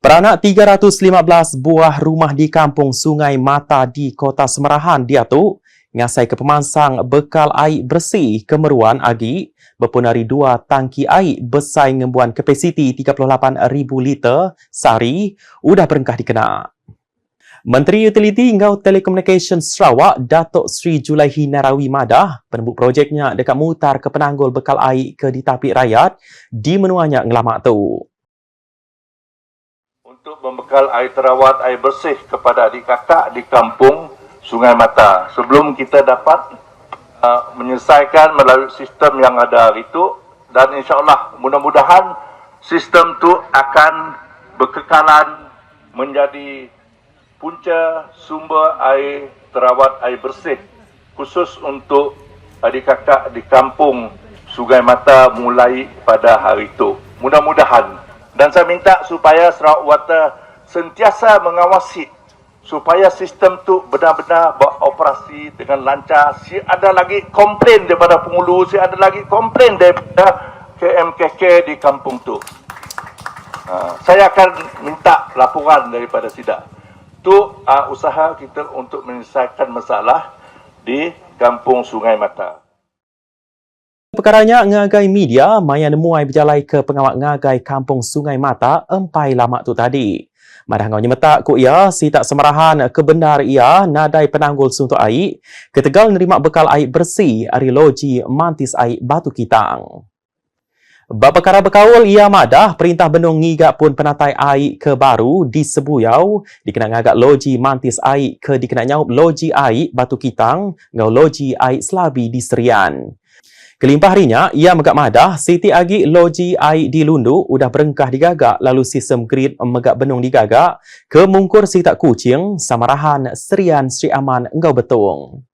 Peranak 315 buah rumah di kampung Sungai Mata di Kota Semerahan diatuk ngasai ke pemansang bekal air bersih kemeruan agi berpunari dua tangki air besar ngembuan kapasiti 38,000 liter sehari udah berengkah dikena. Menteri Utiliti Ngau Telekomunikasi Sarawak Datuk Sri Julaihi Narawi Madah penebuk projeknya dekat mutar ke penanggul bekal air ke di tapik rakyat di menuanya ngelamak tu untuk membekal air terawat, air bersih kepada adik kakak di kampung Sungai Mata. Sebelum kita dapat uh, menyelesaikan melalui sistem yang ada hari itu dan insyaAllah mudah-mudahan sistem itu akan berkekalan menjadi punca sumber air terawat, air bersih khusus untuk adik kakak di kampung Sungai Mata mulai pada hari itu. Mudah-mudahan dan saya minta supaya Sarawak Water sentiasa mengawasi supaya sistem tu benar-benar beroperasi dengan lancar. Si ada lagi komplain daripada penghulu, si ada lagi komplain daripada KMKK di kampung tu. Ha, saya akan minta laporan daripada SIDA. Tu uh, usaha kita untuk menyelesaikan masalah di kampung Sungai Mata. Perkaranya ngagai media maya nemuai berjalai ke pengawak ngagai kampung Sungai Mata empai lama tu tadi. Madah ngau nyemetak ku ia si tak semerahan kebenar ia nadai penanggul suntuk air ketegal nerima bekal air bersih ari loji mantis air batu kitang. Bapa perkara berkaul ia madah perintah benung ngigak pun penatai air ke baru di Sebuyau dikena ngagak loji mantis air ke dikena nyaup loji air batu kitang ngau loji air selabi di Serian. Kelimpah harinya, ia megak madah Siti Agi Loji Ai di Lundu udah berengkah digagak lalu sistem grid megak benung digagak ke mungkur si tak kucing samarahan Serian Sri Aman Engau Betung.